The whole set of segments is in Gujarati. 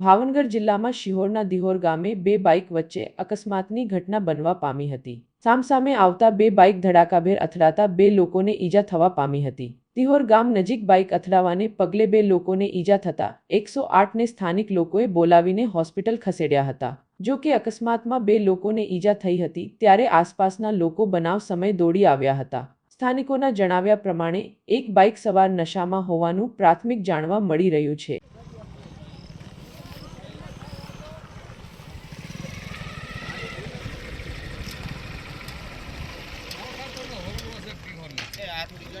ભાવનગર જિલ્લામાં શિહોરના દિહોર ગામે બે બાઇક વચ્ચે અકસ્માતની ઘટના બનવા પામી હતી. સામસામે આવતા બે બાઇક ધડાકાભેર અથડાતા બે લોકોને ઈજા થવા પામી હતી. દિહોર ગામ નજીક બાઇક અથડાવાને પગલે બે લોકોને ઈજા થતા એકસો આઠને સ્થાનિક લોકોએ બોલાવીને હોસ્પિટલ ખસેડ્યા હતા. જો કે અકસ્માતમાં બે લોકોને ઈજા થઈ હતી ત્યારે આસપાસના લોકો બનાવ સમય દોડી આવ્યા હતા. સ્થાનિકોના જણાવ્યા પ્રમાણે, એક બાઇક સવાર નશામાં હોવાનું પ્રાથમિક જાણવા મળી રહ્યું છે.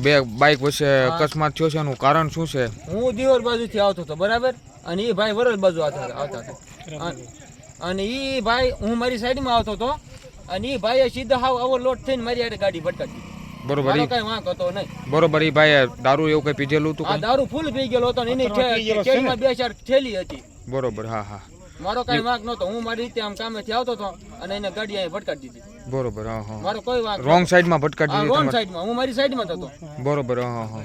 બે બાઇક વચ્ચે અકસ્માત થયો છે એનું કારણ શું છે? હું દિયોર બાજુથી આવતો હતો બરાબર? અને એ ભાઈ વરલ બાજુ આવતા આવતા હતા. અન- એ ભાઈ હું મારી સાઈડમાં આવતો હતો અને એ ભાઈએ સીધા હાવ ઓવરલોડ થઈને મારી હારે ગાડી ભટકાવી બરોબર એ કઈ વાંક હતો નહીં. બરોબર એ ભાઈ દારૂ એવું કઈ પીધેલું હતું આ દારૂ ફૂલ પી ગયેલો હતો ને એની બે ચાર થેલી હતી. બરોબર હા હા. મારો કઈ વાંક નતો હું મારી રીતે આમ કામેથી આવતો હતો અને એને ગાડી અહીં ભટકાડી દીધી. બરોબર હા હા. મારો કોઈ વાંક રોંગ સાઈડમાં ભટકાડી દીધી રોંગ સાઈડમાં. હું મારી સાઈડમાં હતો. બરોબર હા હા.